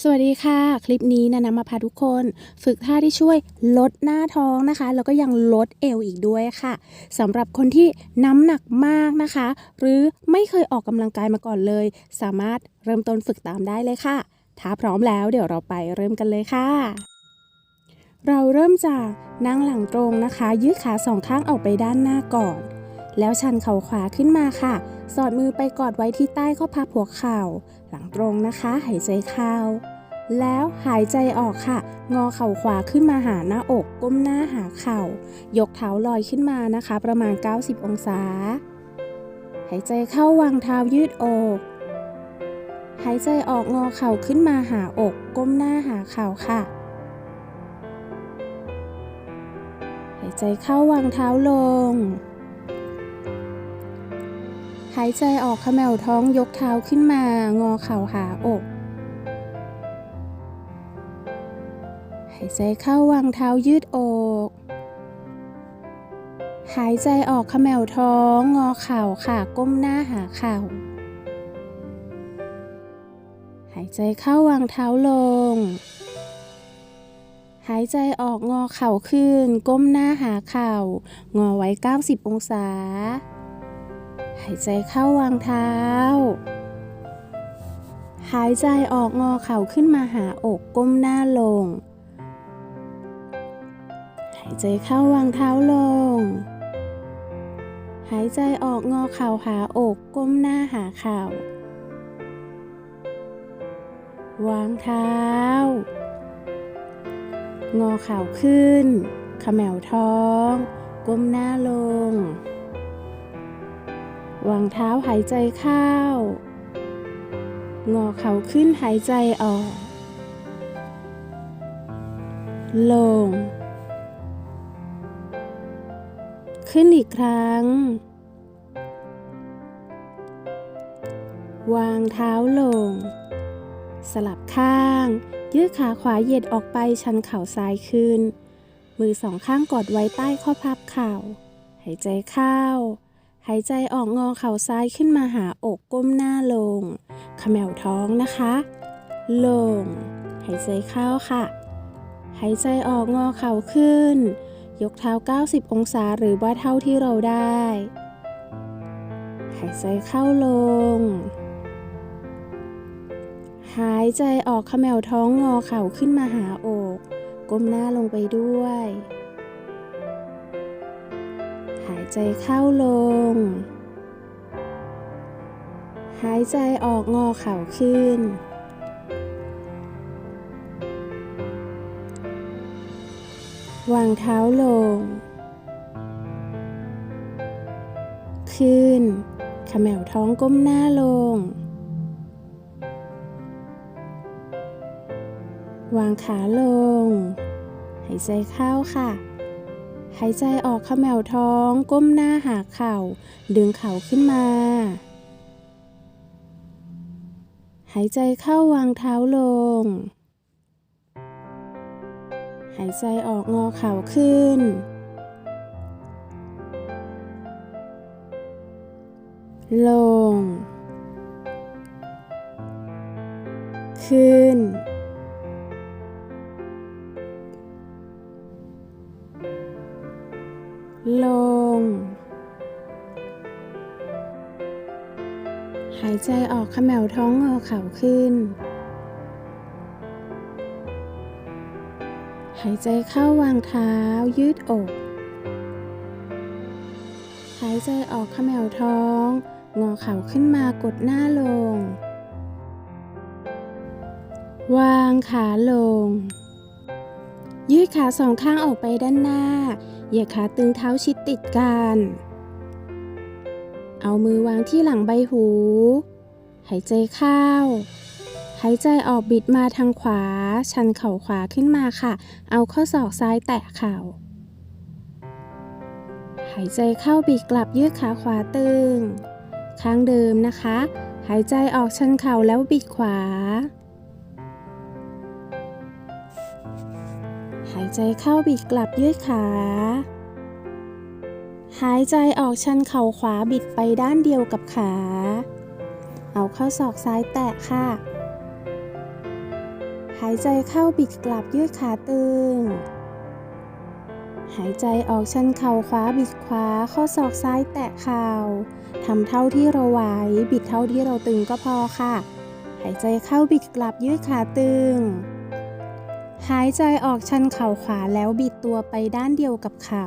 สวัสดีค่ะ คลิปนี้นะนะมาพาทุกคน ฝึกท่าที่ช่วยลดหน้าท้องนะคะ แล้วก็ยังลดเอวอีกด้วยค่ะสำหรับคนที่น้ำหนักมากนะคะ หรือไม่เคยออกกำลังกายมาก่อนเลย สามารถเริ่มต้นฝึกตามได้เลยค่ะ ถ้าพร้อมแล้วเดี๋ยวเราไปเริ่มกันเลยค่ะ เราเริ่มจากนั่งหลังตรงนะคะ ยืดขาสองข้างออกไปด้านหน้าก่อน แล้วชันเข่าขวาขึ้นมาค่ะ สอดมือไปกอดไว้ที่ใต้ข้อพับหัวเข่า หลังตรงนะคะ หายใจเข้า แล้วหายใจออกค่ะ งอเข่าขวาขึ้นมาหาหน้าอก ก้มหน้าหาเข่า ยกเท้าลอยขึ้นมานะคะ ประมาณ 90 องศา หายใจเข้าวางเท้ายืดอกหายใจออกงอเข่าขึ้นมาหาอก ก้มหน้าหาเข่าค่ะ หายใจเข้าวางเท้าลงายใจออกขมวท้องยกเท้าขึ้นมา งอเข่าหาอก หายใจเข้าวางเท้ายืดอก หายใจออกขมวท้อง งอเข่าค่ะก้มหน้าหาเข่า หายใจเข้าวางเท้าลง หายใจออกงอเข่าขึ้น ก้มหน้าหาเข่า งอไว้ 90 องศา หายใจเข้าวางเท้า หายใจออกงอเข่าขึ้นมาหาอกก้มหน้าลง หายใจเข้าวางเท้าลง หายใจออกงอเข่าหาอกก้มหน้าหาเข่าวางเท้า งอเข่าขึ้นขมวท้อง ก้มหน้าลง วางเท้าหายใจเข้า งอเข่าขึ้นหายใจออก ลง ขึ้นอีกครั้ง วางเท้าลง สลับข้าง ยืดขาขวาเหยียดออกไปชันเข่าซ้ายขึ้น มือสองข้างกอดไว้ใต้ข้อพับเข่า หายใจเข้า หายใจออกงอเข่าซ้ายขึ้นมาหาอกก้มหน้าลงขมวท้องนะคะ ลง หายใจเข้าค่ะ หายใจออกงอเข่าขึ้น ยกเท้า 90 องศาหรือว่าเท่าที่เราได้ หายใจเข้าลง หายใจออกขมวท้องงอเข่าขึ้นมาหาอก ก้มหน้าลงไปด้วย ใจเข้าลง หายใจออกงอเข่าขึ้น วางเท้าลง ขึ้นขมวท้องก้มหน้าลง วางขาลง หายใจเข้าค่ะ หายใจออกเขมวท้อง ก้มหน้าหาเข่า ดึงเข่าขึ้นมา หายใจเข้าวางเท้าลง หายใจออกงอเข่าขึ้น ลง ขึ้น หายใจออกขมวท้องงอเข่าขึ้น หายใจเข้าวางเท้ายืดอก หายใจออกขมวท้อง งอเข่าขึ้นมากดหน้าลง วางขาลง ยืดขาสองข้างออกไปด้านหน้า เหยียดขาตึงเท้าชิดติดกัน เอามือวางที่หลังใบหู หายใจเข้า หายใจออกบิดมาทางขวา ชันเข่าขวาขึ้นมาค่ะ เอาข้อศอกซ้ายแตะเข่า หายใจเข้าบิดกลับยืดขาขวาตึงข้งเดิมนะคะ หายใจออกชันเข่าแล้วบิดขวา หายใจเข้าบิดกลับยืดขา หายใจออกชันเข่าขวาบิดไปด้านเดียวกับขา เอาเข้อศอกซ้ายแตะค่ะ หายใจเข้าบิดกลับยืดขาตึง หายใจออกชันเข่าขวาบิดขวา ข้อศอกซ้ายแตะเข่าทำเท่าที่เราไหวบิดเท่าที่เราตึงก็พอค่ะ หายใจเข้าบิดกลับยืดขาตึง หายใจออกชันเข่าขวาแล้วบิดตัวไปด้านเดียวกับเข่า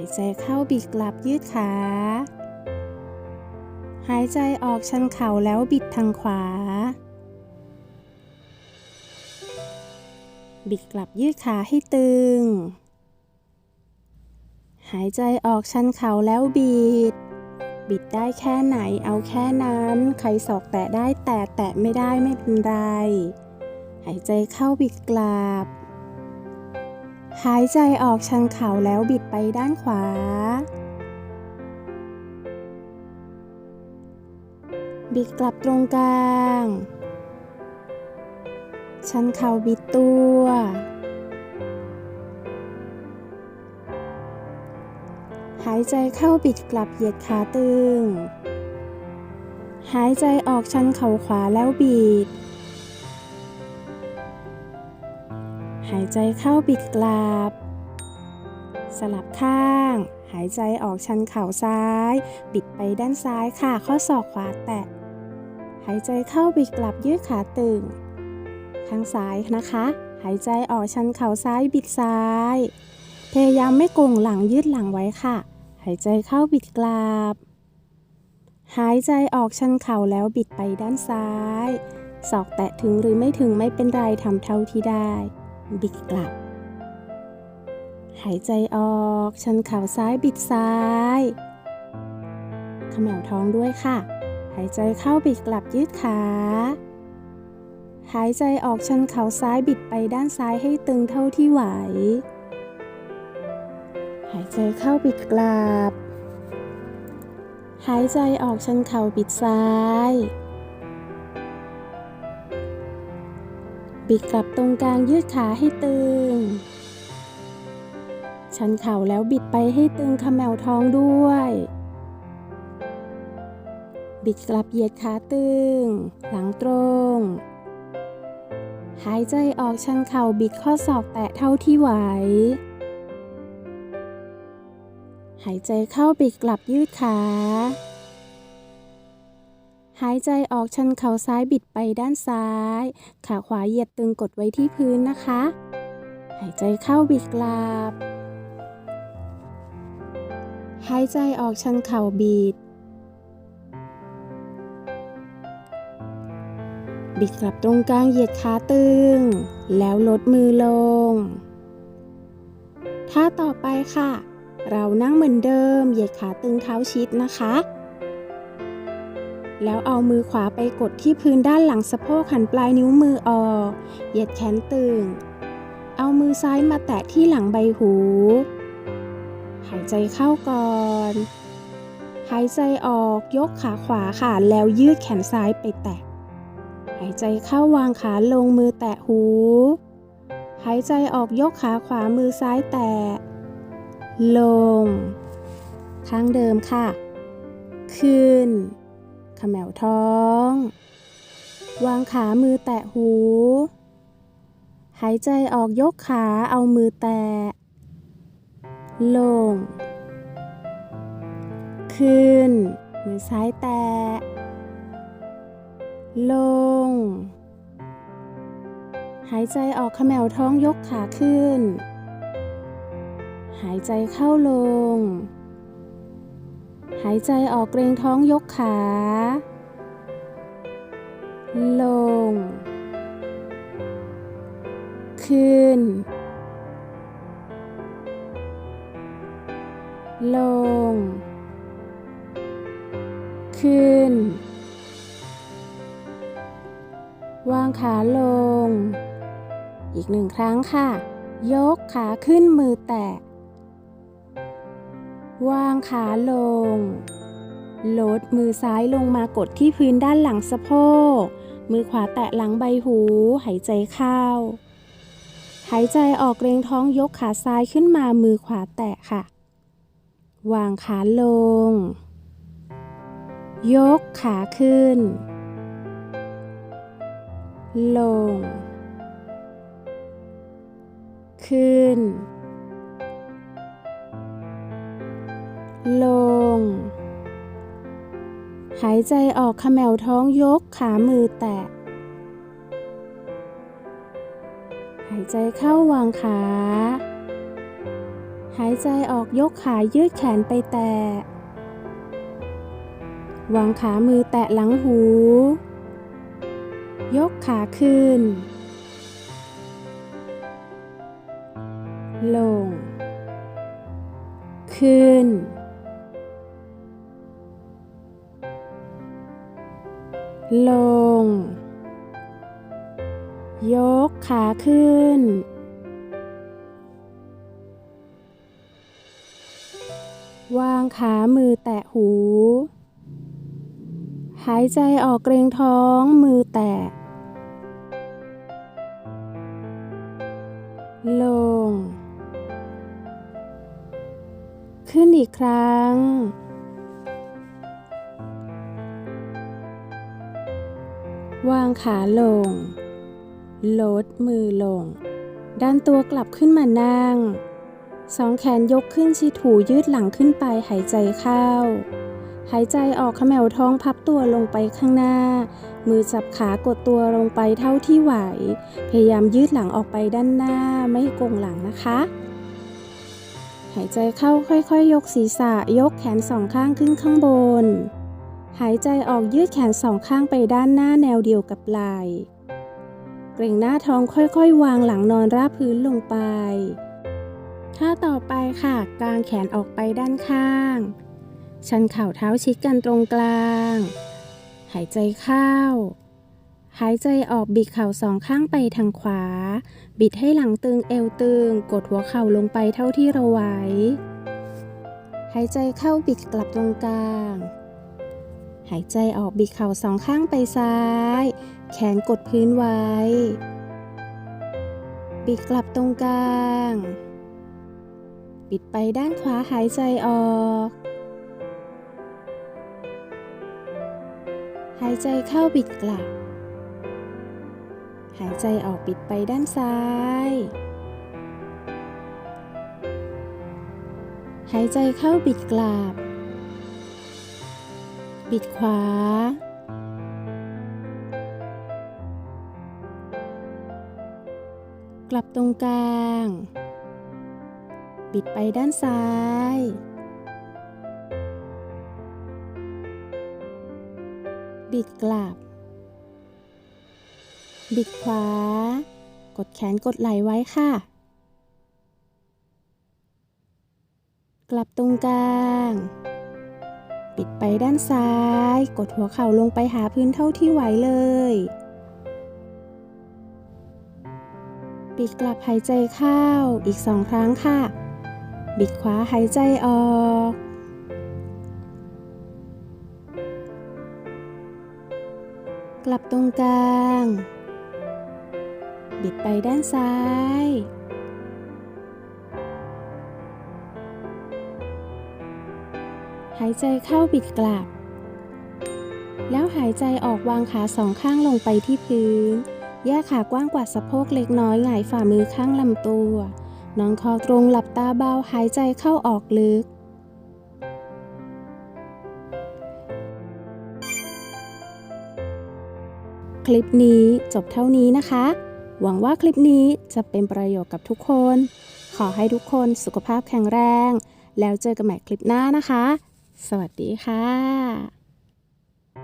หายใจเข้าบิดกลับยืดขา หายใจออกชันเข่าแล้วบิดทางขวา บิดกลับยืดขาให้ตึง หายใจออกชันเข่าแล้วบิด บิดได้แค่ไหนเอาแค่นั้น ใครศอกแตะได้แต่แตะไม่ได้ไม่เป็นไร หายใจเข้าบิดกลับ หายใจออกชันเข่าแล้วบิดไปด้านขวา บิดกลับตรงกลาง ชันเข่าบิดตัว หายใจเข้าบิดกลับเหยียดขาตึง หายใจออกชันเข่าขวาแล้วบิด หายใจเข้าบิดกลับสลับข้าง หายใจออกชันเข่าซ้าย บิดไปด้านซ้ายค่ะ ข้อศอกขวาแตะ หายใจเข้าบิดกลับยืดขาตึง ข้างซ้ายนะคะ หายใจออกชันเข่าซ้ายบิดซ้าย พยายามไม่โกงหลังยืดหลังไว้ค่ะ หายใจเข้าบิดกลับหายใจออกชันเข่าแล้วบิดไปด้านซ้ายศอกแตะถึงหรือไม่ถึงไม่เป็นไรทำเท่าที่ได้ บิดกลับ หายใจออกชันเข่าซ้ายบิดซ้ายขมวท้องด้วยค่ะ หายใจเข้าบิดกลับยืดขา หายใจออกชันเข่าซ้ายบิดไปด้านซ้ายให้ตึงเท่าที่ไหว หายใจเข้าบิดกลับ หายใจออกชันเข่าบิดซ้าย บิดกลับตรงกลางยืดขาให้ตึง ชันเข่าแล้วบิดไปให้ตึงขมแมวท้องด้วย บิดกลับเหยียดขาตึง หลังตรง หายใจออกชันเข่าบิดข้อศอกแตะเท่าที่ไหว หายใจเข้าบิดกลับยืดขา หายใจออกชันเข่าซ้ายบิดไปด้านซ้าย ขาขวาเหยียดตึงกดไว้ที่พื้นนะคะ หายใจเข้าบิดกลับ หายใจออกชันเข่าบิด บิดกลับตรงกลางเหยียดขาตึง แล้วลดมือลง ท่าต่อไปค่ะ เรานั่งเหมือนเดิม เหยียดขาตึงเท้าชิดนะคะ แล้วเอามือขวาไปกดที่พื้นด้านหลังสะโพกหันปลายนิ้วมือออก เหยียดแขนตึง เอามือซ้ายมาแตะที่หลังใบหู หายใจเข้าก่อนหายใจออกยกขาขวาค่ะ แล้วยืดแขนซ้ายไปแตะ หายใจเข้าวางขาลงมือแตะหู หายใจออกยกขาขวามือซ้ายแตะ ลงข้งเดิมค่ะ ขึ้น ขมวท้อง วางขามือแตะหู หายใจออกยกขาเอามือแตะ ลง ขึ้น มือซ้ายแตะ ลง หายใจออกขมแมวท้องยกขาขึ้น หายใจเข้าลง หายใจออกเกรงท้องยกขา ลง ขึ้น ลง ขึ้น วางขาลง อีกหนึ่งครั้งค่ะ ยกขาขึ้นมือแตะ วางขาลง ลดมือซ้ายลงมากดที่พื้นด้านหลังสะโพก มือขวาแตะหลังใบหู หายใจเข้า หายใจออกเกรงท้องยกขาซ้ายขึ้นมา มือขวาแตะค่ะ วางขาลง ยกขาขึ้น ลง ขึ้น ลง หายใจออกขมวท้องยกขามือแตะ หายใจเข้าวางขา หายใจออกยกขายืดแขนไปแตะ วางขามือแตะหลังหู ยกขาขึ้น ลง ขึ้น ลง ยกขาขึ้น วางขามือแตะหู หายใจออกเกรงท้องมือแตะ ลง ขึ้นอีกครั้ง วางขาลง ลดมือลง ดันตัวกลับขึ้นมานั่ง สองแขนยกขึ้นชิดหูยืดหลังขึ้นไปหายใจเข้า หายใจออกขมวท้องพับตัวลงไปข้างหน้า มือจับขากดตัวลงไปเท่าที่ไหว พยายามยืดหลังออกไปด้านหน้าไม่โกงหลังนะคะหายใจเข้าค่อยๆยกศีรษะยกแขนสองข้างขึ้นข้างบน หายใจออกยืดแขนสองข้างไปด้านหน้าแนวเดียวกับไหล่เกร็งหน้าท้องค่อยๆ วางหลังนอนราบพื้นลงไป ท่าต่อไปค่ะ กางแขนออกไปด้านข้าง ชันเข่าเท้าชิดกันตรงกลาง หายใจเข้า หายใจออกบิดเข่าสองข้างไปทางขวา บิดให้หลังตึงเอวตึง กดหัวเข่าลงไปเท่าที่เราไหว หายใจเข้าบิดกลับตรงกลาง หายใจออกบิดเข่าสองข้างไปซ้าย แขนกดพื้นไว้ บิดกลับตรงกลาง บิดไปด้านขวาหายใจออก หายใจเข้าบิดกลับ หายใจออกบิดไปด้านซ้าย หายใจเข้าบิดกลับ บิดขวา กลับตรงกลาง บิดไปด้านซ้าย บิดกลับ บิดขวา กดแขนกดไหล่ไว้ค่ะ กลับตรงกลาง ดไปด้านซ้าย กดหัวเข่าลงไปหาพื้นเท่าที่ไหวเลยปิดกลับหายใจเข้าอีกสองครั้งค่ะ บิดขวาหายใจออก กลับตรงกลาง บิดไปด้านซ้ายายใจเข้าบิดกลับ แล้วหายใจออกวางขาสองข้างลงไปที่พื้น แยกขากว้างกว่าสะโพกเล็กน้อยหงายฝ่ามือข้างลำตัวนอนคอตรงหลับตาเบาหายใจเข้าออกลึกคลิปนี้จบเท่านี้นะคะ หวังว่าคลิปนี้จะเป็นประโยชน์กับทุกคน ขอให้ทุกคนสุขภาพแข็งแรง แล้วเจอกันใหม่คลิปหน้านะคะ สวัสดีค่ะ